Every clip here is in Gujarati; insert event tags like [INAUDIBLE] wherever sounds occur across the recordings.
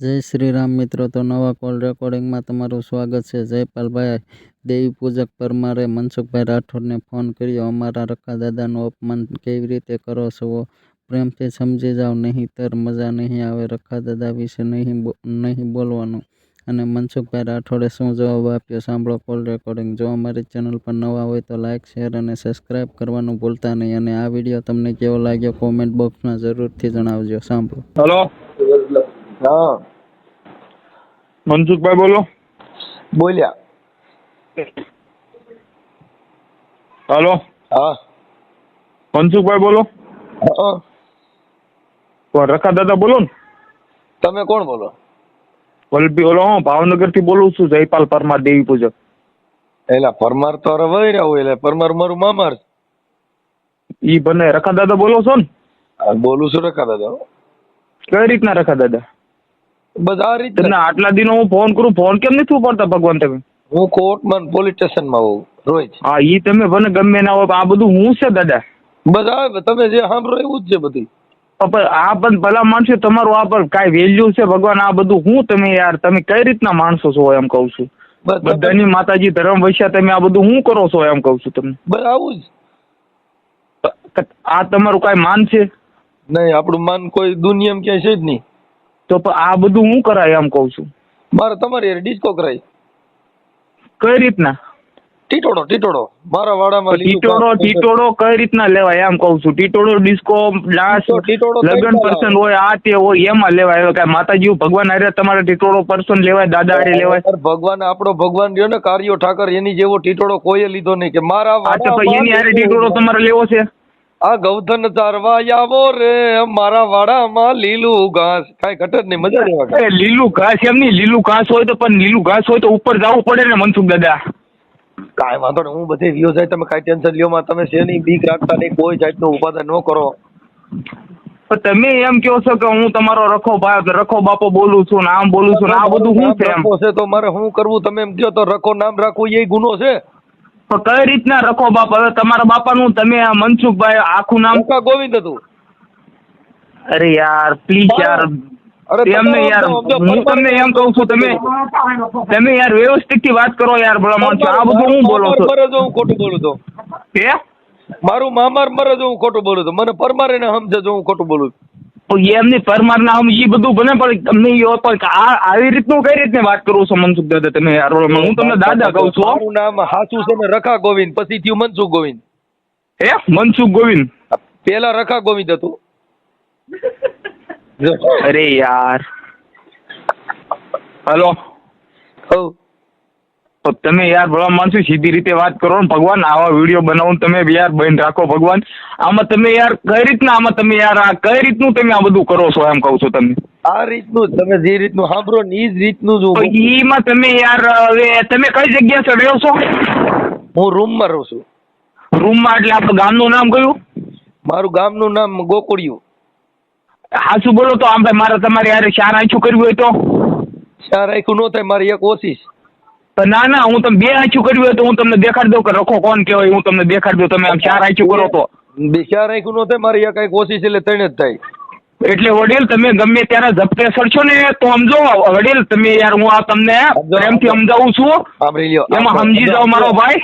જય શ્રી રામ મિત્રો, તો નવા કોલ રેકોર્ડિંગમાં તમારું સ્વાગત છે. જયપાલભાઈ દેવી પૂજક પરમારે મનસુખભાઈ રાઠોડને ફોન કર્યો, અમારા રખા દાદાનું અપમાન કેવી રીતે કરો છો? પ્રેમથી સમજી જાઓ, નહીંતર મજા નહીં આવે રખા દાદા વિશે નહીં નહીં બોલવાનું. અને મનસુખભાઈ રાઠોડે શું જવાબ આપ્યો? સાંભળો કોલ રેકોર્ડિંગ. જો અમારી ચેનલ પર નવા હોય તો લાઇક શેર અને સબસ્ક્રાઇબ કરવાનું ભૂલતા નહીં. અને આ વીડિયો તમને કેવો લાગ્યો કોમેન્ટ બોક્સમાં જરૂરથી જણાવજો. સાંભળો. હલો. હા. મનસુખભાઈ બોલો. બોલ્યા. હલો. હા. મનસુખભાઈ બોલો. હા. કોણ રખા દાદા બોલો ને. તમે કોણ બોલો? વલભી ઓલો હું ભાવનગરથી બોલું છું જયપાલ પરમાર દેવી પૂજક. એલા પરમાર તો વહી રહ્યા હોય એટલે પરમાર મારું મામાર. ઈ બને રખા દાદા બોલો છો ને? બોલું છું રખા દાદા કઈ રીતના રખા દાદા? આ રીતે. તમને આટલા દિનો હું ફોન કરું ફોન કેમ નથી ઉપાડતા ભગવાન તમે? હું કોર્ટમાં પોલીસ સ્ટેશનમાં હોઉં રોજ. હા ઈ તમે ભલે ગમે ના હોય આ બધું હું છે દાદા? બધા તમે જે સાંભળો એવું જ છે બધી. પણ આ પણ ભલા માણસો તમારું આ પણ કાંઈ વેલ્યુ છે ભગવાન? આ બધું હું તમે યાર તમે કઈ રીતના માણસો છો એમ કહું છું? બસ બધાની માતાજી ધર્મ વૈશ્યા તમે આ બધું હું કરો છો એમ કહું છું તમને? બસ આવું જ. આ તમારું કાંઈ માન છે? નહીં આપણું માન કોઈ દુનિયામાં ક્યાંય છે જ નહીં. તો આ બધું હું કરાય એમ કહું છું. મારે તમારી ડિસ્કો કરાય. કઈ રીતના? ટીટોડો ટીટોડો. મારા વાડામાં ટીટોડો ટીટોડો કઈ રીતના લેવાય એમ કહું છું. ટીટોડો ડિસ્કો ડાન્સ કઈ પર્સન હોય આ તે હોય એમાં લેવાય. હવે કાંઈ માતાજી ભગવાન હારે તમારે ટીટોડો પર્સન લેવાય દાદા હારે લેવાય. ભગવાન આપણો ભગવાન રહ્યો ને કાર્યો ઠાકર એની જેવો ટીટોડો કોઈએ લીધો નહીં કે મારા એની આરે ટીટોડો તમારે લેવો છે. આ ગૌધન તારવા આવો રે મારા વાડામાં લીલું ઘાસ. કાંઈ ઘટે નહીં મજા લેવા લીલું ઘાસ એમ નહીં લીલું ઘાસ હોય તો પણ લીલું ઘાસ હોય તો ઉપર જવું પડે ને મનસુખ દાદા. કાંઈ વાંધો નહીં હું બધે વિયો જાય તમે કાંઈ ટેન્શન લ્યો માં તમે શેની બીક રાખતા નહીં કોઈ જાતનું ઉપાદન ન કરો. પણ તમે એમ કહો છો કે હું તમારો રખો રખો બાપો બોલું છું નામ આમ બોલું છું આ બધું શું છે એમ? છે તો મારે શું કરવું? તમે એમ કહો તો રખો નામ રાખવું એ ગુનો છે. પણ કઈ રીતના રખો બાપ? હવે તમારા બાપાનું તમે આ મનસુખભાઈ આખું નામ ગોવિંદ હતું. અરે યાર પ્લીઝ યાર. એમને યાર. હું તમને એમ કહું છું તમે તમે યાર વ્યવસ્થિતથી વાત કરો યાર ભલા માણસો આ બધું હું બોલો છું. છો મરે હું ખોટું બોલું તો. કે મારું મામાર મરે જો હું ખોટું બોલું તો. મને પરમારે ને સમજે જો હું ખોટું બોલું તો એમની પરમાર આમ એ બધું બને પણ તમને એ પણ આ આવી રીતનું કઈ રીતની વાત કરું છો મનસુખ દાદા તમે હું તમને દાદા કહું છું. મારું નામ હાસુ છે ને રખા ગોવિંદ પછી થયું મનસુખ ગોવિંદ. હે? મનસુખ ગોવિંદ? પેલા રખા ગોવિંદ હતું. અરે યાર. હલો. હઉ. તો તમે યાર ભલા માણસો સીધી રીતે વાત કરો ને ભગવાન આવા વીડિયો બનાવો તમે યાર બંધ રાખો ભગવાન. આમાં તમે યાર કઈ રીતના આમાં તમે યાર આ કઈ રીતનું તમે આ બધું કરો છો એમ કહું છું તમે આ રીતનું તમે જે રીતનું સાંભળો ને એ જ રીતનું જો એમાં તમે યાર હવે તમે કઈ જગ્યા છે રહ્યો છો? હું રૂમમાં રહું છું. રૂમમાં એટલે આપણું ગામનું નામ કયું? મારું ગામનું નામ ગોકુળિયું. હાચું બોલો તો આમ ભાઈ મારે તમારે યાર શાર આંચું કરવું હોય તો? શાર આંખું ન થાય મારી એક ઓછી ના ના હું તમે બે આંચું કર્યું હોય તો હું તમને દેખાડી દઉં કે રખો કોણ કહેવાય હું તમને દેખાડી દઉં તમે આમ ચાર આંચું કરો તો. બે ચાર આંખું નો થાય મારી એક એક ઓછી છે એટલે ત્રણ જ થાય. એટલે વડીલ તમે ગમે ત્યારે ઝપટે સડશો ને તો સમજો વડીલ તમે યાર હું આ તમને પ્રેમથી સમજાવું છું. એમાં સમજી જાઓ મારો ભાઈ.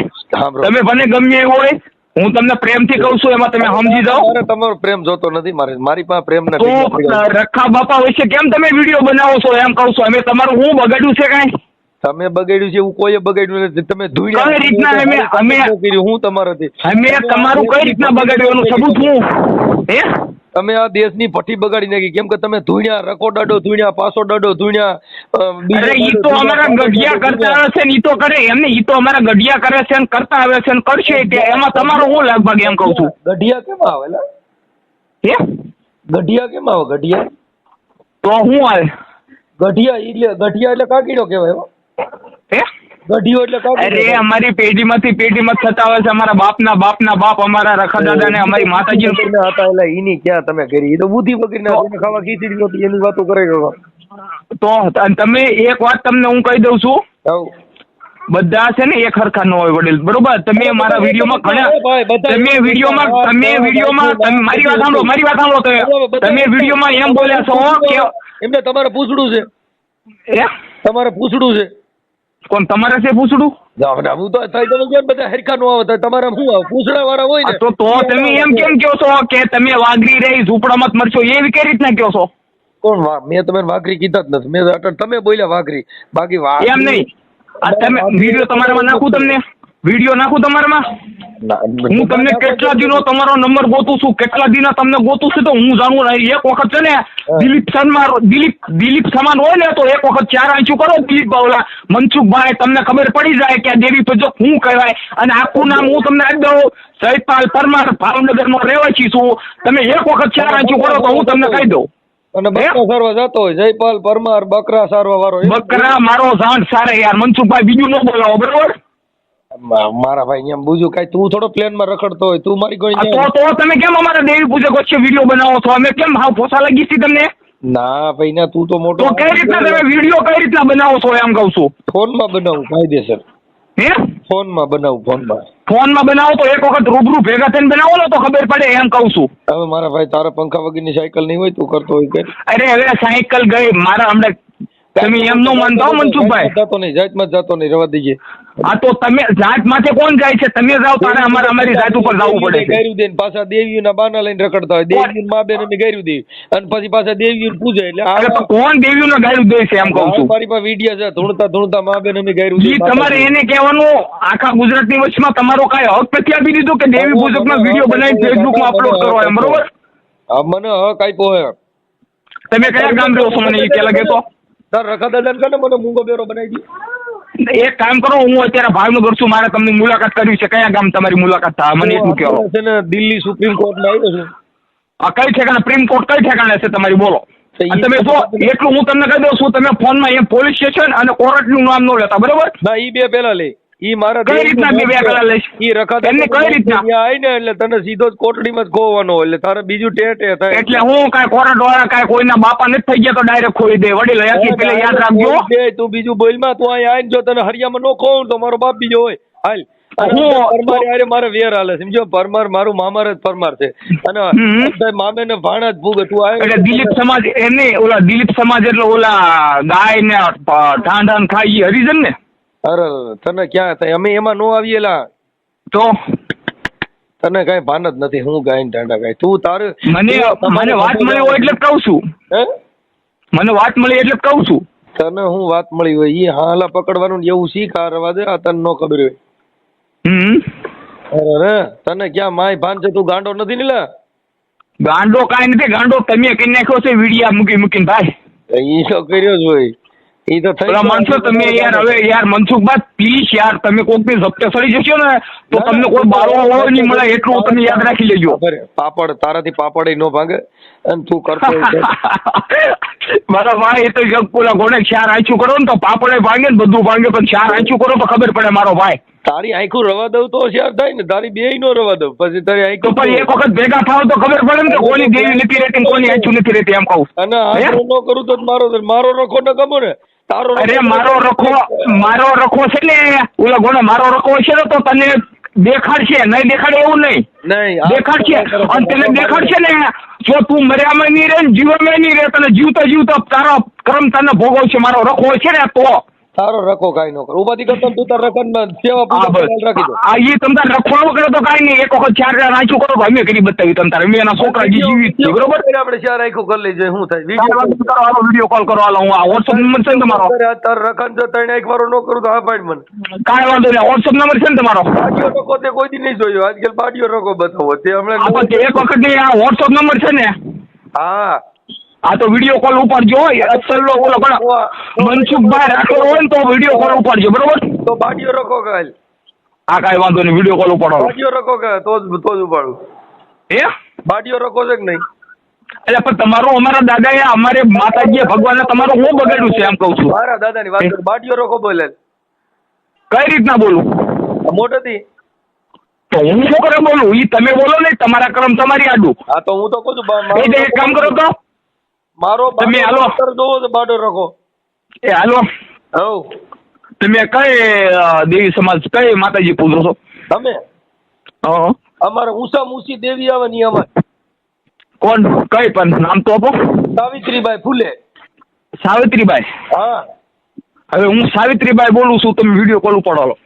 તમે ભલે ગમે એવું હોય હું તમને પ્રેમથી કહું છું એમાં તમે સમજી જાઓ. મારે તમારો પ્રેમ જોતો નથી મારે મારી પાસે પ્રેમ નથી. રખા બાપા વિશે કેમ તમે વીડિયો બનાવો છો? એમ કહું છું અમે તમારું હું બગાડ્યું છે કાંઈ? તમે બગાડ્યું છે એવું કોઈએ બગાડ્યું નથી. તમે કઈ રીતના અમે- અમે- કર્યું હું તમારાથી? અમે તમારું કઈ રીતના બગાડ્યું? એનું સબૂત હું? હે? તમે આ દેશની ભઠ્ઠી બગાડી નાખી. કેમ કે તમે ધૂણ્યા રકો ડડો ધૂણ્યા પાસો ડડો ધૂણ્યા અરે ઈ તો અમારા ગઢિયા કરતા આવે છે ને ઈ તો કરે એમને ઈ તો અમારા ગઢિયા કરે છે ને કરતા આવે છે ને કરશે કે એમાં તમારો હું લગભગ એમ કહું છું? ગઢિયા કેમ આવે? હે? ગઢિયા કેમ આવે? ગઢિયા? તો હું આવે? ગઢિયા એટલે ગઢિયા એટલે કાકીડો કહેવાય ગઢિયો એટલે અરે અમારી પેઢીમાંથી પેઢીમાં થતા હોય છે અમારા બાપના બાપના બાપ અમારા રખા દાદા ને અમારી માતાજી હતા એટલે એની ક્યાં તમે કરી? એ તો બુદ્ધિ હતી. ખાવા ખીચડી નહોતી એની વાતો કરે. તો તમે એક વાત તમને હું કહી દઉં છું. બધા છે ને એક હરખા નો હોય વડીલ બરોબર? તમે મારા વિડીયોમાં ઘણા તમે વિડીયોમાં તમે વિડીયોમાં મારી વાત સાંભળો મારી વાત સાંભળો તમે. તમે વિડીયોમાં એમ બોલ્યા છો કે એમને તમારે પૂછડું છે. તમારે પૂછડું છે. કોણ તમારે છે પૂછડું? હું તો થાય તમે કેમ બધા હરખા નો આવે તો શું આવે? પૂછડા વાળા હોય ને. તો તો તમે એમ કેમ કહો છો કે તમે વાઘરી રહી ઝૂંપડામાં જ મરશો? એવી કઈ રીતના કહો છો? કોણ મેં તમે વાઘરી કીધા જ નથી. મેં તમે બોલ્યા વાઘરી. બાકી એમ નહીં. આ તમે વીડિયો તમારામાં નાખું તમને? વીડિયો નાખું તમારામાં? હું તમને કેટલા દિનો તમારો નંબર ગોતું છું? કેટલા દિનો તમને ગોતું છું તો હું જાણું નહીં. એક વખત છે ને દિલીપ શર્મા દિલીપ દિલીપ સમાન હોય ને તો એક વખત ચાર આંચું કરો દિલીપ ઓલા મનસુખભાઈ તમને ખબર પડી જાય કે આ દેવી પૂજક શું કહેવાય? અને આખું નામ હું તમને આપી દઉં. સહિતપાલ પરમાર ભાવનગર નો રહેવાસી છું. તમે એક વખત ચાર આંચું કરો તો હું તમને કહી દઉં. અને બકરા સારવા જતો હોય. જયપાલ પરમાર બકરા સારવા વાળો બકરા મારો જાણ સારે યાર. મનસુખભાઈ બીજું ન બોલાવો બરોબર? મારા ભાઈ એમ બીજું કઈ તું થોડો પ્લેનમાં રખડતો હોય તું મારી કોઈ તો તો તમે કેમ અમારા દેવી પૂજક છે વીડિયો બનાવો છો? અમે કેમ હાવ ફોસા લાગી છે તમને? ના ભાઈ ના તું તો મોટો તો કઈ રીતના તમે વીડિયો કઈ રીતના બનાવો છો એમ કહું છું? ફોનમાં બનાવું કાયદેસર. હે? ફોનમાં બનાવું ફોનમાં ફોનમાં બનાવો તો એક વખત રૂબરૂ ભેગા થઈને બનાવો ને તો ખબર પડે એમ કહું છું. હવે મારા ભાઈ તારા પંખા વગરની સાયકલ નહીં હોય તું કરતો હોય કે? અરે હવે સાયકલ ગઈ મારા હમણાં તમે એમ નો માનતા મનસુખભાઈ. જતો નહીં જાતમાં માં જતો નહીં રવા દઈએ. આ તો તમે જાત માથે કોણ જાય છે? તમે જાઓ તારે અમારે અમારી જાત ઉપર જવું પડે છે. ગાયરું દે પાછા દેવીઓના બાના લઈને રખડતા હોય. દેવીઓ મા બેન અમે ગાયરું દેવી અને પછી પાછા દેવીઓ પૂજે એટલે અરે તો આ કોણ દેવીઓને ગાયું દે છે એમ કહું છું? મારી પાસે વિડિયા છે. ધૂણતા ધૂણતા મા બેન અમે ગાયરું જી તમારે એને કહેવાનું આખા ગુજરાતની વચમાં તમારો કાંઈ હક નથી આપી દીધો કે દેવી પૂજકનો વીડિયો બનાવી ફેસબુકમાં અપલોડ કરો એમ બરોબર? મને હક આપ્યો હે. તમે કયા ગામ રહો છો મને એ પેલા કહેતો તાર રખા દાદા ને મને મૂંગો બેરો બનાવી દી? એક કામ કરો હું અત્યારે ભાવનગર છું મારે તમને મુલાકાત કરવી છે. કયા ગામ તમારી મુલાકાત થાય? મને એટલું કહો છે ને દિલ્હી સુપ્રીમ કોર્ટમાં આવ્યો છું. આ કઈ ઠેકાણે? પ્રીમ કોર્ટ કઈ ઠેકાણે છે તમારી? બોલો. તમે જો એટલું હું તમને કહી દઉં છું તમે ફોનમાં એ પોલીસ સ્ટેશન અને કોર્ટનું નામ ન લેતા બરોબર? ના ઈ બે પેલા લે. ઈ મારા કઈ રીતના બે બે પેલા લઈશ? ઈ રખા એમને કઈ રીતના? આઈ ને એટલે તને સીધો જ કોટડીમાં જ ખોવાનો એટલે તારે બીજું ટે ટે થાય. એટલે હું કાંઈ કોરટ વાળા કાંઈ કોઈના બાપા નથી થઈ ગયા તો ડાયરેક્ટ ખોઈ દે. વડીલ હયાતી પેલે યાદ રાખજો. બે તું બીજું બોલમાં તું અહીં આવીને જો તને હરિયામાં નો ખોઉં તો મારો બાપ બીજો હોય. હાલ. પરમાર મારે વેર હાલે સમજો પરમાર મારું મામાર જ પરમાર છે. અને મામે ને ભાણા જ ભૂગે. તું આવે એટલે દિલીપ સમાજ એમને ઓલા દિલીપ સમાજ એટલે ઓલા ગાય ને ઢાંઢ ખાઈ હરિજન ને અરે તને ક્યાં અમે એમાં નો આવીએલા તો? તને કઈ ભાન જ નથી. હું ગાયને ઢાંડા ગાય. તું તારે મને મને વાત મળી હોય એટલે કહું છું. હે? મને વાત મળી એટલે કહું છું. તને હું વાત મળી હોય? ઈ હાલા પકડવાનું એવું શીખ આ રવા દે. આ તને નો ખબર હોય. હમ. અરે તને ક્યાં માય ભાન છે? તું ગાંડો નથી નીલા? ગાંડો કાંઈ નથી. ગાંડો તમે કરી નાખ્યો છે વિડિયા મૂકી મૂકીને ભાઈ. ઈ તો કર્યો જ હોય. ઈ તો થઈ ઓલા તમે યાર હવે યાર મનસુખભાઈ પ્લીઝ યાર. તમે કોકની ઝપટે સડી જશો ને તો તમને કોઈ બારો નહીં મળે એટલું તમે યાદ રાખી લેજો. પાપડ તારાથી પાપડ નો ભાગે. અને તું કરતો [LAUGHS] મારા ભાઈ એ તો જગ ગોને ચાર આંચું કરો ને તો પાપડે ભાંગે ને બધું ભાંગે પણ ચાર આંચું કરો તો ખબર પડે મારો ભાઈ તારી આંખું રવા દઉં તો હોશિયાર થાય ને તારી બે નો રવા દઉં. પછી તારી આંખું પણ એક વખત ભેગા થાવ તો ખબર પડે ને કે કોની દેવી નથી રહેતી કોની આંચું નથી રહેતી એમ કહું. અને આંખું નો કરું તો મારો મારો રખો ન ગમો ને તારો અરે મારો રખો મારો રખો છે ને ઓલા ગોણે મારો રખો છે ને તો તને દેખાડશે નહીં દેખાડે એવું નહીં. નહીં દેખાડશે. અને તને દેખાડશે ને જો તું મર્યામાં નહીં રહે ને જીવનમાં નહીં રહે તને જીવતા જીવતા તારો કર્મ તને ભોગવશે મારો રખો છે ને તો. તારો રખો કાંઈ નો કર. ઉપાધિ કરતો તું તાર રખન સેવા પૂજા રાખી દો. આ ઈ તમ તાર રખવાનો કરે તો કાંઈ નહીં. એક વખત ચાર ચાર રાખ્યું કરો અમે કરી બતાવી તમ તાર. અમે એના છોકરા જી જીવિત છે બરોબર? આપણે ચાર આંખું કરી લઈ શું થાય? વિડિયો કરો હાલો વિડિયો કોલ કરો હાલો હું આ વોટ્સઅપ નંબર છે ને તમારો? તાર રખન જો ત્રણ એક વાર નો કરું તો હા પાડ મને. કાંઈ વાંધો નહીં વોટ્સઅપ નંબર છે ને તમારો? બાડીઓ રખો તે કોઈ દી નહીં જોયો. આજકાલ બાડીઓ રખો બતાવો. તે હમણાં એક વખત આ વોટ્સઅપ નંબર છે ને હા. આ તો વીડિયો કોલ ઉપાડજો અસલ ઓલો પણ મનસુખભાઈ રાઠોડ હોય ને તો વીડિયો કોલ ઉપાડજો બરોબર? તો બાડીઓ રખો કાલ આ કાંઈ વાંધો નહીં વીડિયો કોલ ઉપાડો. બાડીઓ રખો કે તો જ તો જ ઉપાડું. એ બાડીઓ રખો છે કે નહીં? એટલે પણ તમારું અમારા દાદાએ અમારે માતાજીએ ભગવાને તમારું હું બગાડ્યું છે એમ કહું છું? મારા દાદાની વાત કરું બાડીઓ રખો બોલે. કઈ રીતના બોલું? મોટેથી? તો હું શું કરે બોલું? ઈ તમે બોલો ને તમારા કર્મ તમારી આડું. હા તો હું તો કહું છું એક કામ કરો તો. મારો તમે હાલો. અસર જોવો તો બાડો રખો. એ હાલો. હવ તમે કઈ દેવી સમાજ કઈ માતાજી પૂજો છો? તમે હા અમારે ઉષા મુસી દેવી આવે ની અમારે. કોણ? કઈ પણ નામ તો આપો. સાવિત્રીબાઈ ફૂલે. સાવિત્રીબાઈ? હા. હવે હું સાવિત્રીબાઈ બોલું છું તમે વીડિયો કોલ ઉપાડો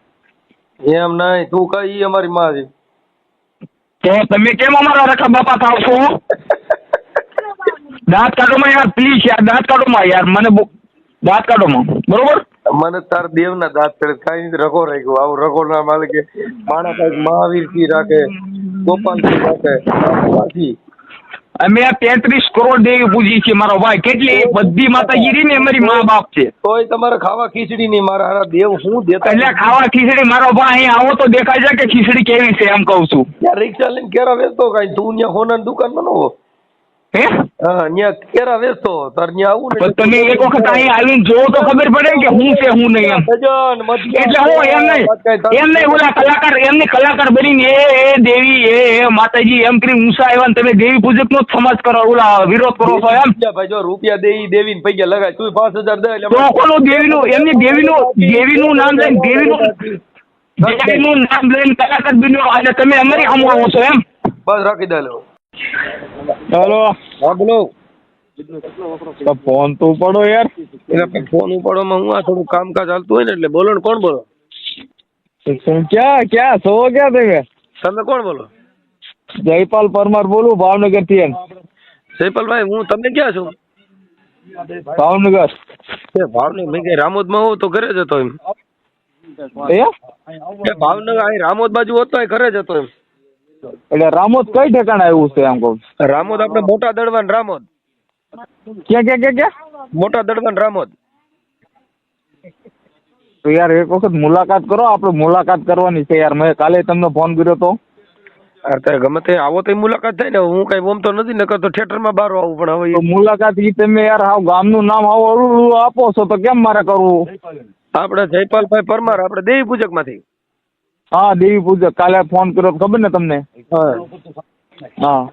એમ નહીં તું કઈ અમારી માં છે. તો તમે કેમ અમારા રખા બાપા થાવ છો દાંત કાઢોમાં યાર પ્લીઝ યાર દાંત કાઢોમાં યાર મને દાંત કાઢોમાં બરોબર? મને તાર દેવના દાંત કરે કઈ રગો રાખ્યો આવું રગો ના માલિક માણસ કંઈક મહાવીરજી રાખે ગોપાલજી રાખે બાપુજી. અમે આ તેત્રીસ કરોડ દેવી પૂજી છે મારો ભાઈ કેટલી? બધી માતાજી રહી ને અમારી મા બાપ છે. તોય તમારે ખાવા ખીચડી નહીં મારા હારા દેવ હું દેતા એટલે ખાવા ખીચડી મારો ભાઈ અહીં આવો તો દેખાય છે કે ખીચડી કેવી છે એમ કહું છું. યાર રિક્ષા લઈને કેરા વેચતો કઈ તું ત્યાં હોનાની દુકાનમાં ન હો. હે? કેરા વેચતો તાર ત્યાં આવું પણ તમે એક વખત અહીં આવીને જોવો તો ખબર પડે કે હું છે હું નહીં એમ. એટલે હું એમ નહીં એમ નહીં ઓલા કલાકાર એમને કલાકાર બનીને એ એ દેવી એ એ માતાજી એમ કરી ઊંચા આવ્યા તમે દેવી પૂજક નો સમાજ કરો ઓલા વિરોધ કરો છો એમ. ભાઈ જો રૂપિયા દેવી દેવી ને પૈસા લગાય તું પાંચ હજાર દે એટલે તો દેવી નું એમની દેવીનું દેવીનું નામ લઈને દેવી નું નામ લઈને કલાકાર બન્યો અને તમે અમારી આવો છો એમ. બસ રાખી દે હેલો. હા બોલો. ફોન તો પડો યાર. એટલે ફોન ફોનમાં હું આ થોડું કામકાજ હાલતું હોય ને એટલે બોલો ને કોણ બોલો? ક્યાં ક્યાં છો ક્યાં તમે? તમે કોણ બોલો? જયપાલ પરમાર બોલું ભાવનગરથી એમ. જયપાલભાઈ હું તમે ક્યાં છો? ભાવનગર. ભાવનગર મેં કઈ રામોદમાં હોઉં તો ઘરે જતો એમ. ભાવનગર અહીં રામોદ બાજુ હોત ઘરે જતો એમ. એટલે રામોદ કઈ ઠેકાણે આવ્યું છે એમ કહું રામોદ આપણે મોટા દળવાન રામોદ. ક્યાં ક્યાં ક્યાં ક્યાં? મોટા દળવાન રામોદ. તો યાર એક વખત મુલાકાત કરો આપણે મુલાકાત કરવાની છે યાર. મેં કાલે તમને ફોન કર્યો તો. અત્યારે ગમે તે આવો તો મુલાકાત થાય ને. હું કઈ ઓમ તો નથી નકર તો થિયેટરમાં બહાર આવું પણ હવે મુલાકાત ઈ તમે યાર હાવ ગામનું નામ હાવ અવળું આપો છો તો કેમ મારે કરવું? આપણે જયપાલભાઈ પરમાર આપણે દેવી પૂજકમાંથી હા દેવી પૂજક કાલે ફોન કર્યો ખબર ને તમને? હા.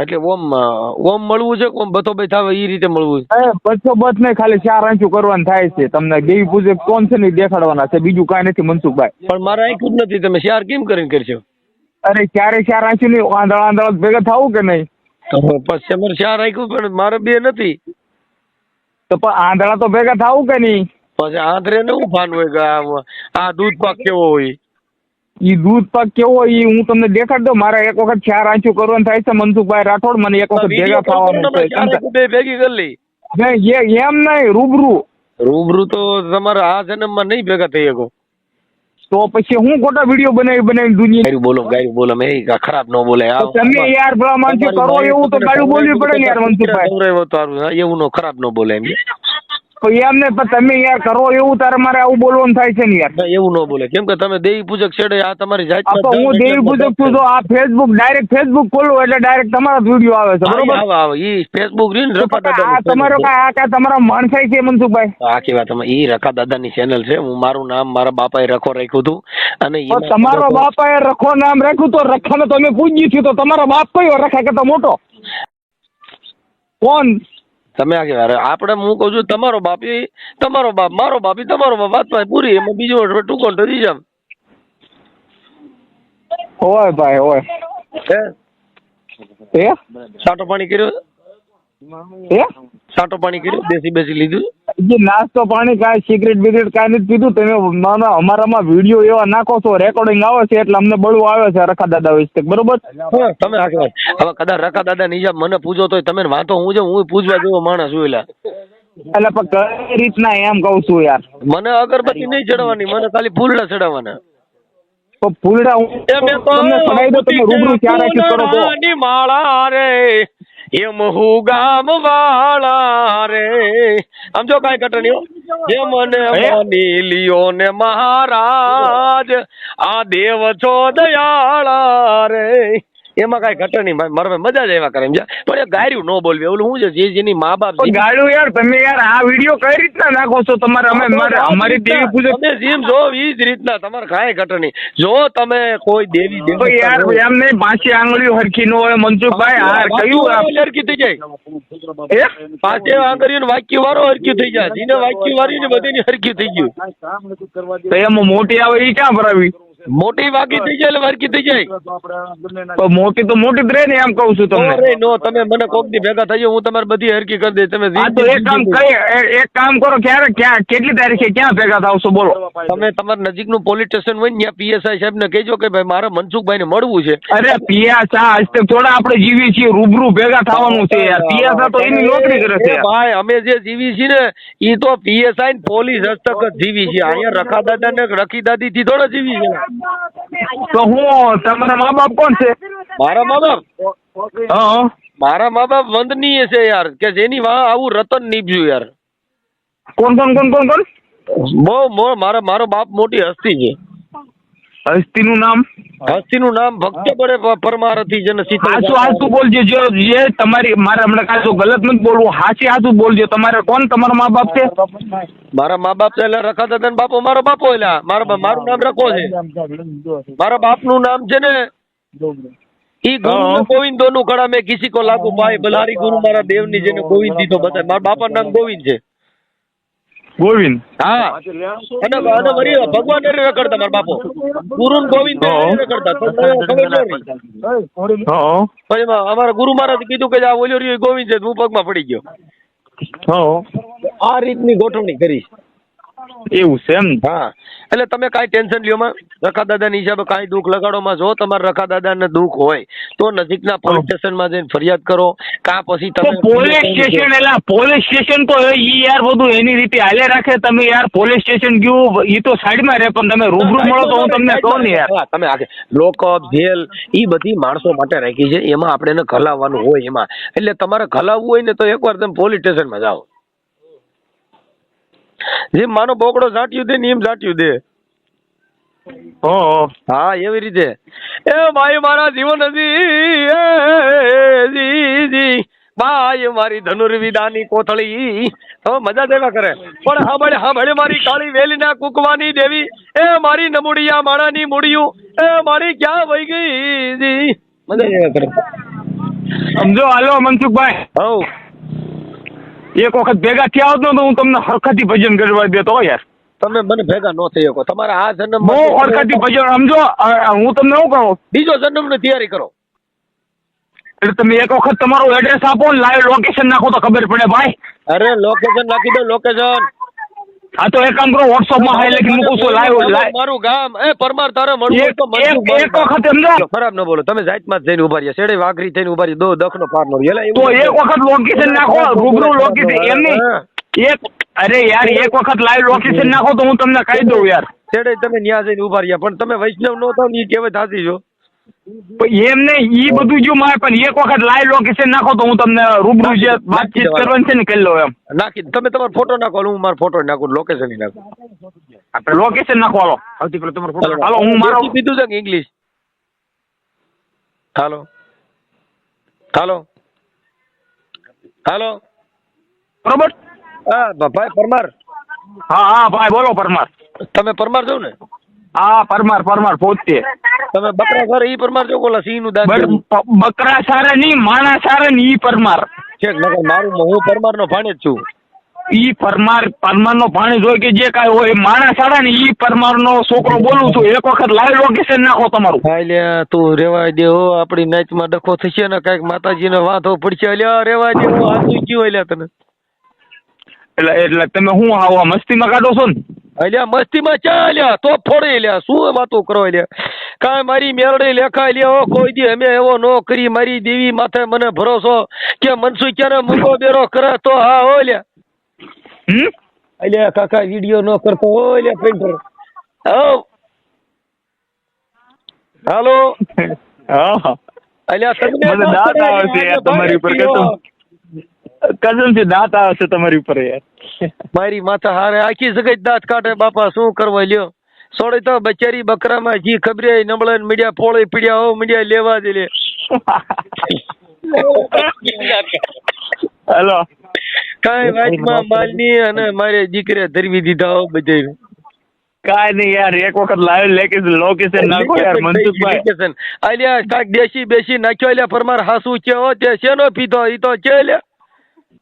એટલે ઓમ ઓમ મળવું છે ઓમ બથો ભાઈ થાવે એ રીતે મળવું છે? એ બસો બસ નહીં ખાલી ચાર આંચું કરવાનું થાય છે તમને. દેવી પૂજક કોણ છે ને દેખાડવાના છે. બીજું કાંઈ નથી મનસુખભાઈ. પણ મારા આંખ્યું જ નથી. તમે શેર કેમ કરીને કરશો? અરે ચારે ચાર આંચું નહીં આંધળા આંધળ ભેગા થવું કે નહીં? તો પછી અમારે શેર રાખ્યું પણ મારે બે નથી. તો પણ આંધળા તો ભેગા થવું કે નહીં? પછી આંધળે ને હું ફાન હોય કે આ- આ દૂધ પાક કેવો હોય? ઈ દૂધ પાક કેવો હોય ઈ હું તમને દેખાડ દઉં. મારે એક વખત ચાર આંચું કરવાનું થાય છે મનસુખભાઈ રાઠોડ મને એક વખત ભેગા થવાનું છે ચાર આંખું બે ભેગી કરી લઈ નહીં, એ- એમ નહીં રૂબરૂ. રૂબરૂ તો તમારે આ જન્મમાં નહીં ભેગા થઈ શકો. તો પછી હું ખોટા વીડિયો બનાવી બનાવી દુનિયા ગાયરું બોલો ગાયરું બોલો મેં એ ખરાબ ન બોલે. આ તો તમે યાર ભલા માણસો કરો એવું તો ગાડું બોલવી પડે ને યાર મનસુખભાઈ. નવરાવ્યો તો હારું. હા, એવું નો ખરાબ ન બોલે એમ તો એમ ને પણ તમે યાર કરો એવું તારે મારે આવું બોલવાનું થાય છે ને યાર. એવું ન બોલે. કેમ કે તમે દેવી પૂજક છેડે આ તમારી જાત તો હું દેવી પૂજક છું તો આ ફેસબુક ડાયરેક્ટ ફેસબુક ખોલું એટલે ડાયરેક્ટ તમારા વીડિયો આવે છે બરોબર? આવે આવે. ઈ ફેસબુક રીન રખા પછી આ તમારો channel આ કાંઈ તમારા માણસાઈ છે મનસુખભાઈ? આખી વાત તમે ઈ રખા દાદાની ચેનલ છે. હું મારું નામ મારા બાપાએ રખો રાખ્યું હતું. અને તમારો બાપાએ રખો નામ રાખ્યું તો રખાને તમે પૂજ્યું થયું તો તમારો બાપ કયો રખા કરતા મોટો? કોણ? તમે આગળ અરે આપણે હું કહું છું તમારો બાપી તમારો બાપ મારો બાપી તમારો બાપ વાત ભાઈ પૂરી એમાં બીજું ટૂંકો ઠરી જામ હોય ભાઈ હોય હે? સાટો પાણી કર્યો? સાટો પાણી કર્યું? બેસી બેસી લીધું? જે નાસ્તો પાણી કાંઈ સિગરેટ બિગરેટ કાંઈ નથી પીધું તમે મારા અમારામાં વીડિયો એવા નાખો છો રેકોર્ડિંગ આવે છે એટલે અમને બળવું આવે છે રખા દાદા વિશે બરોબર? તમે હવે કદાચ રખા દાદા નિજામ મને પૂછો તો તમે વાંધો હું છે હું પૂછવા જેવો માણસ હું એલા. એટલે પણ કઈ રીતના એમ કહું છું યાર. મને અગરબત્તી નહીં ચડવાની મને ખાલી ફૂલડા ચડાવવાના. તો ફૂલડા હું તમને ચડાવી દો તમે રૂબરૂ ક્યાં રાખી કરો માળા રે. એમ હું ગામ વાળા રે. આમ જો કાંઈ કટણીઓ જે મને માની લ્યો ને મહારાજ આ દેવ છો દયાળા રે. એમાં કઈ ઘટે નહીં. મારે મજા જ એવા કરે એમ પણ એ ગાયું ન બોલવી. ઓલું શું છે? જે જેની મા બાપ ગાયું યાર તમે યાર આ વીડિયો કઈ રીતના નાખો છો? તમારે અમે અમારી દેવી પૂજા તમે જેમ જો એ જ રીતના. તમારે કાંઈ ઘટે નહીં. જો તમે કોઈ દેવી દેવી યાર એમ નહીં પાંચી આંગળીઓ હરખી ન હોય મનસુખભાઈ હાર કયું હરકી થઈ જાય. પાંચે આંગળીઓ વાક્ય વાળો હરખી થઈ જાય. જેને વાક્ય વાળી ને બધીની હરખી થઈ ગયું તો એમાં મોટી આવે એ ક્યાં ભરાવી? મોટી વાકી થઈ જાય એટલે વારકી થઈ જાય. મોટી તો મોટી જ રહે ને એમ કહું છું તમને. અરે નો તમે મને કોક દી ભેગા થઈ હું તમારે બધી હરકી કરી દઈશ. તમે એક કામ કઈ એક કામ કરો ક્યારે ક્યાં કેટલી તારીખે ક્યાં ભેગા થાવશો બોલો. તમે તમારા નજીકનું પોલીસ સ્ટેશન હોય ને ત્યાં પીએસઆઈ સાહેબ ને કહેજો કે ભાઈ મારે મનસુખભાઈ ને મળવું છે. અરે પીએસઆઈ આજ થોડા આપણે જીવી છીએ રૂબરૂ ભેગા થવાનું છે યાર. પિયાસા તો એની નોકરી કરે છે ભાઈ અમે જે જીવી છીએ ને એ તો પીએસઆઈ ને પોલીસ હસ્તક જ જીવી છીએ. અહીંયા રખા દાદા ને રખી દાદી થી થોડા જીવી છે તો હું તમારા મા બાપ કોણ છે? મારા મા બાપ હા. મારા મા બાપ વંદનીય છે યાર કે જેની વાહ આવું રતન નીપજ્યું યાર. કોણ કોણ કોણ કોણ કોણ? બહુ મારા મારો બાપ મોટી હસ્તી છે. હસ્તીનું નામ? હસ્તીનું નામ ભક્ત પડે પરમારથી જેને શીતળ હાચું હાચું બોલજો જો જે તમારી મારે હમણાં તો ગલત નથી બોલવું. હાચી હાચું બોલજો. તમારે કોણ તમારા મા બાપ છે? મારા મા બાપ છે એટલે રખા દાદા બાપો મારો બાપો એટલે. મારા મારું નામ રખો છે. મારા બાપનું નામ છે ને ઈ ગુરુ. ગોવિંદો નું કડા મેં કિસી કો લાગુ પાય. બલારી ગુરુ મારા દેવની જેને ગોવિંદ દીધો બતાય. મારા બાપા નામ ગોવિંદ છે. ગોવિંદ. હા. અને અને વરી ભગવાન ને રખડતા મારા બાપો. ગુરુ ગોવિંદ. રખડતા તો ખબર ન રહી. હા. પછી અમારા ગુરુ મહારાજ કીધું કે આ ઓલ્યો રહ્યો ગોવિંદ છે હું પગમાં પડી ગયો. હા. આ રીતની ગોઠવણી કરી. એવું છે એમ? હા. એટલે તમે કાંઈ ટેન્શન લ્યો માં. રખા દાદાની હિસાબે કાંઈ દુઃખ લગાડોમાં જો તમારે રખા દાદાને દુઃખ હોય તો નજીકના પોલીસ સ્ટેશનમાં જઈને ફરિયાદ કરો. કાં પછી તમે પોલીસ સ્ટેશન એટલે પોલીસ સ્ટેશન તો ઈ યાર બધું એની રીતે હાલે રાખે. તમે યાર પોલીસ સ્ટેશન ગયું ઈ તો સાઈડમાં રહે પણ તમે રૂબરૂ મળો તો હું તમને કહું ને યાર. તમે આગે. લોકઅપ જેલ ઈ બધી માણસો માટે રાખી છે. એમાં આપણે એને ખલાવવાનું હોય એમાં. એટલે તમારે ખલાવવું હોય ને તો એકવાર તમે પોલીસ સ્ટેશનમાં જાઓ. જેમ માનો બોકડો ઝાંટ્યું દે ને એમ ઝાંટ્યું દે. હો એવી રીતે. એ ભાઈ મારા જીવન જી ભાઈ મારી ધનુર્વિદાની કોથળી. હવે મજા દેવા કરે. પણ હાંભળે હાંભળે મારી કાળી વેલીના કુકવાની દેવી. એ મારી નમુડિયા માણાની મુડિયું. એ મારી ક્યાં વહી ગઈ જી? મજા દેવા કરે. સમજો હાલો મનસુખભાઈ. હવ. એક વખત ભેગા થયા હોત ને તો હું તમને હરખતી ભજન કરવા દેતો યાર. તમે મને ભેગા ન થઈ શકો તમારા આ જન્મ બહુ હરખતી ભજન સમજો હું તમને શું કહું? બીજો જન્મની તૈયારી કરો. એટલે તમે એક વખત તમારું એડ્રેસ આપો ને લાઈવ લોકેશન નાખો તો ખબર પડે ભાઈ. અરે લોકેશન નાખી દો લોકેશન હા તો એક કામ કરો WhatsApp માં હાઈ લખી મૂકું છું લાઈવ લાઈવ મારું ગામ એ પરમાર તારે મળવું તો એક એક વખત એમ ગામ. ખરાબ ન બોલો તમે જાતમાં માં જઈને ઊભા રહ્યા શેડે વાઘરી થઈને ઊભા રહ્યા દો દખનો પાર નો એટલે તો એક વખત લોકેશન નાખો રૂબરૂ લોકેશન એમ નહીં એક અરે યાર એક વખત લાઈવ લોકેશન નાખો તો હું તમને કહી દઉં યાર. શેડે તમે ન્યા જઈને ઊભા રહ્યા પણ તમે વૈષ્ણવ નો થાવ ને કેવે થાતી પણ એમ ઈ બધું જો મારે પણ એક વખત લાઈવ લોકેશન નાખો તો હું તમને રૂબરૂ જે વાતચીત કરવાની છે ને કરી લઉં એમ. નાખી તમે તમારો ફોટો નાખો હું મારો ફોટો નાખું લોકેશન નાખું. આપણે લોકેશન નાખો હાલો. પેલો તમારો ફોટો હાલો. હું મારો કીધું છે કે ઇંગ્લિશ હાલો. હાલો. હાલો. બરોબર? હા ભાઈ પરમાર. હા હા ભાઈ બોલો પરમાર. તમે પરમાર છો ને? હા પરમાર પરમાર પોતે. તમે બકરા ઘર ઈ પરમાર છો કોલા સિંહનું દાંત બકરા સારા નહીં માણા સારા ને ઈ પરમાર. છે નકર મારું હું પરમાર નો ભાણે જ છું. ઈ પરમાર પરમાર નો ભાણેજ હોય કે જે કાંઈ હોય માણા સારા ને ઈ પરમાર નો છોકરો બોલું છું એક વખત લાઈવ લોકેશન નાખો તમારું. હા લ્યા તું રેવા દે હો આપણી નાચમાં ડખો થશે ને કંઈક માતાજી ને વાંધો પડશે. લ્યા રેવા દે હું આ ગયો કયું લ્યા તને. એટલે એટલે તમે હું આવા મસ્તીમાં કાઢો છો ને? અલ્યા મસ્તીમાં ચા લ્યા તો ફોડે લ્યા શું વાતો કરો લ્યા કાંઈ મારી મેરડે લેખાય લ્યા કોઈ દી અમે એવો નો કરી. મારી દેવી માથે મને ભરોસો કે મનસુ ક્યારે મૂકો બેરો કરે તો હા હો લ્યા અલ્યા કાકા વીડિયો નો કરતો હો લ્યા પ્રિન્ટર હો હાલો. [LAUGHS] હા. અલ્યા તમને મને દાંત આવે છે તમારી ઉપર કસમ કસમથી દાંત આવશે છે તમારી ઉપર યાર મારી માથા હારે આખી જગત દાંત કાઢે બાપા શું કરવા લ્યો? સોડે તો બચારી બકરામાં જી ખબરે નબળે મીડિયા પોળે પીડ્યા હો મીડિયા લેવા દે લે હેલો. વાત વાતમાં માલની અને મારે દીકરે ધરવી દીધા હો બધે કાઈ નહીં યાર એક વખત લાઈવ લોકેશન લોકેશન નાખો યાર મનસુખભાઈ. અલ્યા કાક દેશી બેસી નાખ્યો અલ્યા પરમાર હાસુ છે હો તે શેનો પીધો ઈ તો છે લ્યા.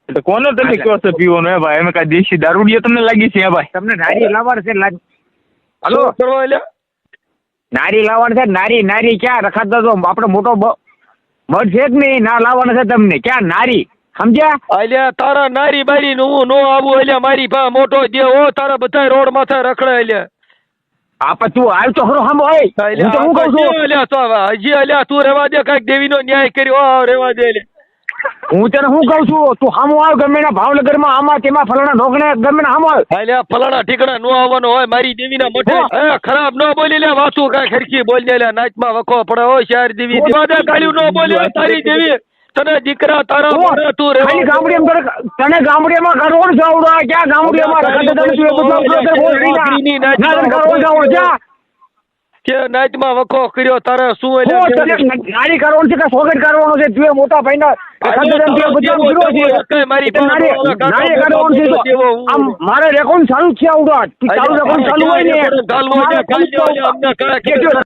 એટલે કોનો તમે કહો છો પીવાનો? હે ભાઈ અમે કાંઈ દેશી દારૂડિયો તમને લાગી છે હે ભાઈ? તમને નારી લાવવાનું છે હલો? કરવા એટલે નારી લાવવાની છે નારી નારી ક્યાં? રખાતા તો આપણે મોટો મઢ છે જ નહીં ના લાવવાનું છે તમને. ક્યાં? નારી. સમજ્યા? અલ્યા તારા નારી બારી નું હું નો આવું અલ્યા મારી ભા મોટો જે ઓ તારા બધા રોડ માથે રખડે અલ્યા આ પણ તું આવ્યો તો ખરો હમ હોય હું તો હું કહું છું? અલ્યા હજી અલ્યા તું રેવા દે કંઈક દેવીનો ન્યાય કર્યો રેવા દે અલ્યા હું તને શું કહું છું? તું હામો આવ ગમે ના ભાવનગરમાં આમાં તેમાં ફલાણા ઢોકણે ગમે ના હામો આવ. ફલાણા ઠીકણા નો આવવાનો હોય મારી દેવીના મઠે ખરાબ નો બોલી લે વાતું કાંઈ ખરખી બોલ લે નાચમાં વખો પડે હોય શહેર દેવી. ગાળ્યું નો બોલે તારી દેવી. તને દીકરા તારા હું તું રે ખાલી. ગામડીમાં તને- ગામડી ગામડીમાં કરોડ જાવડા? ક્યાં ગામડીમાં તને તું એ બધું આપણો તને બોલ રહી જા. ના. તને કરવો છે આવડો ક્યાં કે નાચમાં વખો કર્યો તારે શું હોય તને કરવાનું છે કે સોગટ કરવાનું છે? તું મોટા ભાઈના મારે રેકોર્ડ ચાલુ છે આવડો ચાલુ રેકોર્ડ ચાલુ હોય ને.